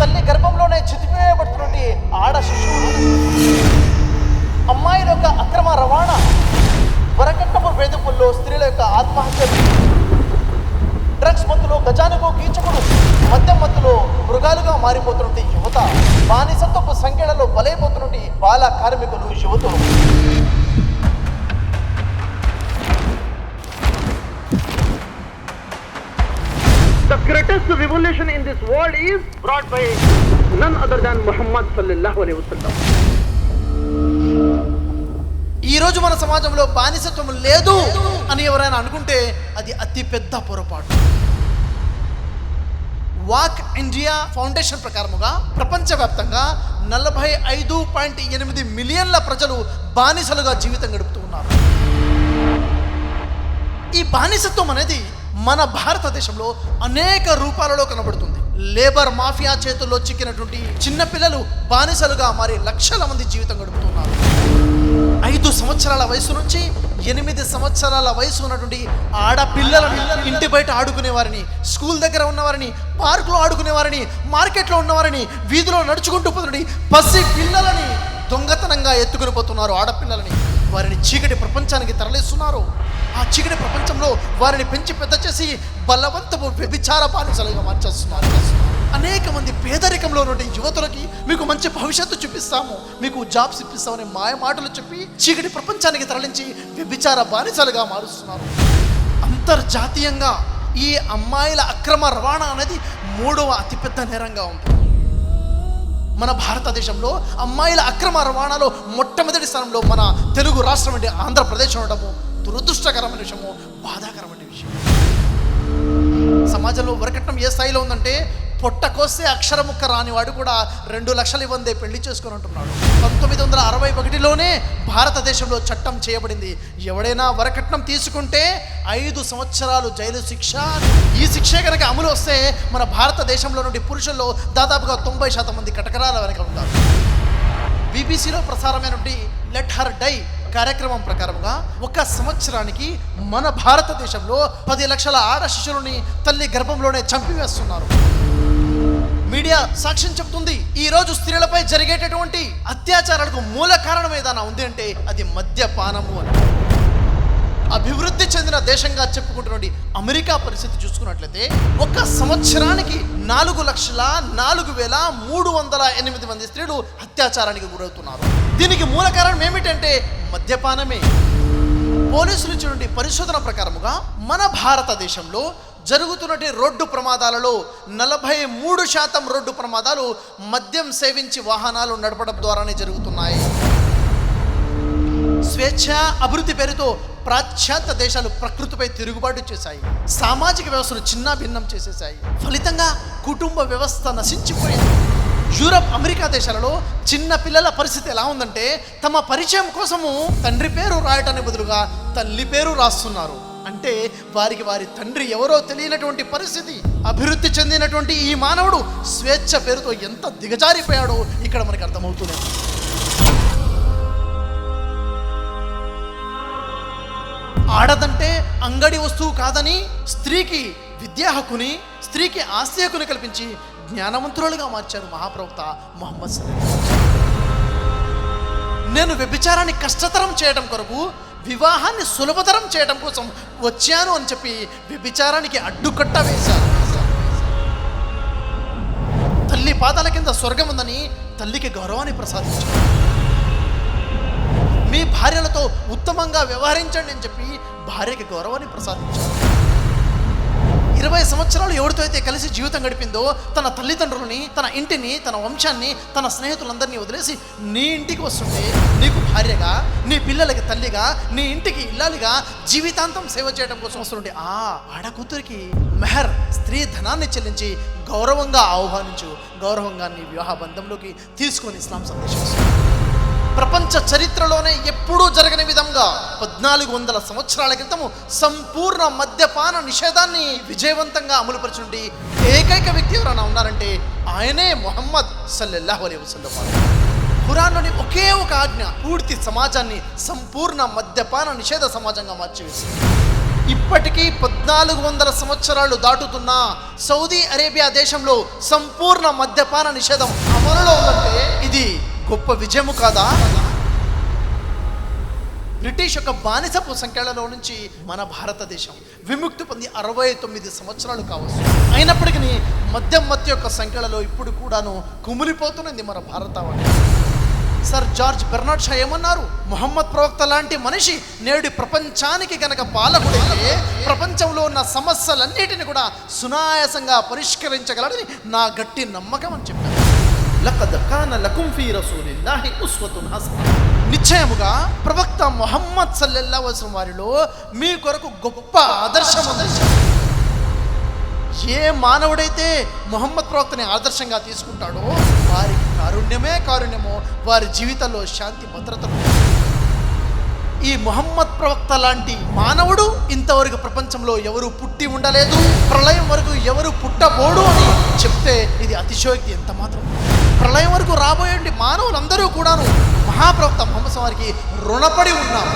తల్లి గర్భంలోనే చితిపేయబడుతున్నటువంటి ఆడ శిశువు. అమ్మాయిల యొక్క అక్రమ రవాణా వరకట్టపు వేదికల్లో స్త్రీల యొక్క ఆత్మహత్యలు డ్రగ్స్ మత్తులో గజానుకు కీచకుడు మద్యం మత్తులో మృగాలుగా మారిపోతున్నటువంటి యువత బానిసత్వపు సంఖ్యలలో బలైపోతున్నటువంటి బాల కార్మికులు యువతులు. Greatest revolution in this world is brought by none other than Muhammad sallallahu alaihi wasallam. ఈ రోజు మన సమాజంలో బానిసత్వం లేదు అని ఎవరైనా అనుకుంటే అది అతి పెద్ద పొరపాటు వాక్ ఇండియా ఫౌండేషన్ ప్రకారముగా ప్రపంచవ్యాప్తంగా నలభై ఐదు పాయింట్ ఎనిమిది మిలియన్ల ప్రజలు బానిసలుగా జీవితం గడుపుతూ ఉన్నారు ఈ బానిసత్వం అనేది మన భారతదేశంలో అనేక రూపాలలో కనబడుతుంది. లేబర్ మాఫియా చేతుల్లో చిక్కినటువంటి చిన్నపిల్లలు బానిసలుగా మారి లక్షల మంది జీవితం గడుపుతున్నారు. ఐదు సంవత్సరాల వయసు నుంచి ఎనిమిది సంవత్సరాల వయసు ఉన్నటువంటి ఆడపిల్లలను ఇంటి బయట ఆడుకునే వారిని స్కూల్ దగ్గర ఉన్నవారిని పార్కులో ఆడుకునే వారిని మార్కెట్లో ఉన్నవారిని వీధిలో నడుచుకుంటూ పోతున్నటువంటి పసి పిల్లలని దొంగతనంగా ఎత్తుకుని పోతున్నారు ఆడపిల్లలని. వారిని చీకటి ప్రపంచానికి తరలిస్తున్నారు. ఆ చీకటి ప్రపంచంలో వారిని పెంచి పెద్ద చేసి బలవంతపు వ్యభిచార బానిసలుగా మార్చేస్తున్నారు. అనేక మంది పేదరికంలో ఉన్న యువతులకి మీకు మంచి భవిష్యత్తు చూపిస్తాము. మీకు జాబ్స్ ఇప్పిస్తామని మాయ మాటలు చెప్పి చీకటి ప్రపంచానికి తరలించి వ్యభిచార బానిసలుగా మారుస్తున్నారు. అంతర్జాతీయంగా ఈ అమ్మాయిల అక్రమ రవాణా అనేది మూడవ అతిపెద్ద నేరంగా ఉంది. మన భారతదేశంలో అమ్మాయిల అక్రమ రవాణాలో మొట్టమొదటి స్థానంలో మన తెలుగు రాష్ట్రం అంటే ఆంధ్రప్రదేశ్ ఉండడము. దురదృష్టకరమైన విషయము బాధాకరమైన విషయం సమాజంలో వరకట్నం ఏ స్థాయిలో ఉందంటే పొట్ట కోస్తే అక్షరముక్క రానివాడు కూడా రెండు లక్షలు ఇవ్వందే పెళ్ళి చేసుకొని ఉంటున్నాడు. పంతొమ్మిది వందల అరవై ఒకటిలోనే భారతదేశంలో చట్టం చేయబడింది. ఎవడైనా వరకట్నం తీసుకుంటే ఐదు సంవత్సరాలు జైలు శిక్ష. ఈ శిక్ష కనుక అమలు వస్తే మన భారతదేశంలో నుండి పురుషుల్లో దాదాపుగా తొంభై శాతం మంది కటకరాల వెనక ఉంటారు. బీబీసీలో ప్రసారమైనటువంటి లెట్ హర్ డై కార్యక్రమం ప్రకారంగా ఒక సంవత్సరానికి మన భారతదేశంలో పది లక్షల ఆడ శిశువులని తల్లి గర్భంలోనే చంపివేస్తున్నారు. మీడియా సాక్ష్యం చెప్తుంది ఈ రోజు స్త్రీలపై జరిగేటటువంటి అత్యాచారాలకు మూల కారణం ఏదైనా ఉంది అంటే అది మద్యపానము అని. అభివృద్ధి చెందిన దేశంగా చెప్పుకుంటున్నటువంటి అమెరికా పరిస్థితి చూసుకున్నట్లయితే ఒక సంవత్సరానికి నాలుగు లక్షల నాలుగు వేల మూడు వందల ఎనిమిది మంది స్త్రీలు అత్యాచారానికి గురవుతున్నారు. దీనికి మూల కారణం ఏమిటంటే మద్యపానమే. పోలీసులు ఇచ్చినటువంటి పరిశోధన ప్రకారముగా మన భారతదేశంలో జరుగుతున్నటి రోడ్డు ప్రమాదాలలో నలభై మూడు శాతం రోడ్డు ప్రమాదాలు మద్యం సేవించి వాహనాలు నడపడం ద్వారానే జరుగుతున్నాయి. స్వేచ్ఛ అభివృద్ధి పేరుతో పాశ్చాత్య దేశాలు ప్రకృతిపై తిరుగుబాటు చేశాయి. సామాజిక వ్యవస్థను చిన్న భిన్నం చేసేసాయి ఫలితంగా కుటుంబ వ్యవస్థ నశించిపోయింది. యూరప్ అమెరికా దేశాలలో చిన్న పిల్లల పరిస్థితి ఎలా ఉందంటే తమ పరిచయం కోసము తండ్రి పేరు రాయటానికి బదులుగా తల్లి పేరు రాస్తున్నారు. అంటే వారికి వారి తండ్రి ఎవరో తెలియనటువంటి పరిస్థితి అభివృద్ధి చెందినటువంటి ఈ మానవుడు స్వేచ్ఛ పేరుతో ఎంత దిగజారిపోయాడో ఇక్కడ మనకు అర్థమవుతుంది ఆడదంటే అంగడి వస్తువు కాదని స్త్రీకి విద్యా హక్కుని స్త్రీకి ఆస్తి హక్కుని కల్పించి జ్ఞానవంతురాలుగా మార్చారు మహాప్రవక్త మొహమ్మద్ నేను వ్యభిచారాన్ని కష్టతరం చేయడం కొరకు వివాహాన్ని సులభతరం చేయడం కోసం వచ్చాను అని చెప్పి వ్యభిచారానికి అడ్డుకట్ట వేశారు. తల్లి పాదాల కింద స్వర్గం ఉందని తల్లికి గౌరవాన్ని ప్రసాదించారు. భార్యలతో ఉత్తమంగా వ్యవహరించండి అని చెప్పి భార్యకి గౌరవాన్ని ప్రసాదించాడు ఇరవై సంవత్సరాలు ఎవరితో అయితే కలిసి జీవితం గడిపిందో తన తల్లిదండ్రులని తన ఇంటిని తన వంశాన్ని తన స్నేహితులందరినీ వదిలేసి నీ ఇంటికి వస్తుంటే నీకు భార్యగా నీ పిల్లలకి తల్లిగా నీ ఇంటికి ఇల్లాలిగా జీవితాంతం సేవ చేయడం కోసం వస్తుంటే ఆ ఆడకూతురికి మెహర్ స్త్రీ ధనాన్ని చెల్లించి గౌరవంగా ఆహ్వానించు గౌరవంగా నీ వివాహ బంధంలోకి తీసుకొని ఇస్లాం సందేశం ప్రపంచ చరిత్రలోనే ఎప్పుడూ జరగని విధంగా పద్నాలుగు వందల సంవత్సరాల క్రితము సంపూర్ణ మద్యపాన నిషేధాన్ని విజయవంతంగా అమలుపరిచినటువంటి ఏకైక వ్యక్తి ఎవరైనా ఉన్నారంటే ఆయనే మొహమ్మద్ సల్లెల్లాహు అలీ వసల్లం ఖురాన్లోని ఒకే ఒక ఆజ్ఞ పూర్తి సమాజాన్ని సంపూర్ణ మద్యపాన నిషేధ సమాజంగా మార్చివేసింది. ఇప్పటికీ పద్నాలుగు వందల సంవత్సరాలు దాటుతున్న సౌదీ అరేబియా దేశంలో సంపూర్ణ మద్యపాన నిషేధం అమలులో ఉందంటే ఇది గొప్ప విజయము కాదా? బ్రిటిష్ యొక్క బానిసపు సంఖ్యలలో నుంచి మన భారతదేశం విముక్తి పొంది అరవై తొమ్మిది సంవత్సరాలు కావచ్చు. అయినప్పటికీ మద్యం మత్య యొక్క సంఖ్యలలో ఇప్పుడు కూడాను కుమిలిపోతున్నది మన భారతావని సర్ జార్జ్ బెర్నాడ్ షా ఏమన్నారు? మొహమ్మద్ ప్రవక్త లాంటి మనిషి నేడు ప్రపంచానికి గనక పాలకుడైతే ప్రపంచంలో ఉన్న సమస్యలన్నిటిని కూడా సునాయాసంగా పరిష్కరించగలడని నా గట్టి నమ్మకం అని చెప్పారు. లaqad కాన లకుం ఫీ రసూలిల్లాహి ఉస్వతున్ హసన. నిశ్చయముగా ప్రవక్త మొహమ్మద్ సల్లల్లాహు అలైహి వారిలో మీ కొరకు గొప్ప ఆదర్శం ఉంది. ఏ మానవుడైతే మొహమ్మద్ ప్రవక్తని ఆదర్శంగా తీసుకుంటాడో వారికి కారుణ్యమే కారుణ్యమో వారి జీవితంలో శాంతి భద్రతలు ఈ మొహమ్మద్ ప్రవక్త లాంటి మానవుడు ఇంతవరకు ప్రపంచంలో ఎవరు పుట్టి ఉండలేదు ప్రళయం వరకు ఎవరు పుట్టబోడు అని చెప్తే ఇది అతిశయోక్తి ఎంత మాత్రం. ప్రళయం వరకు రాబోయండి మానవులందరూ కూడాను మహాప్రవక్త మొహమ్మద్ వారికి రుణపడి ఉన్నారు.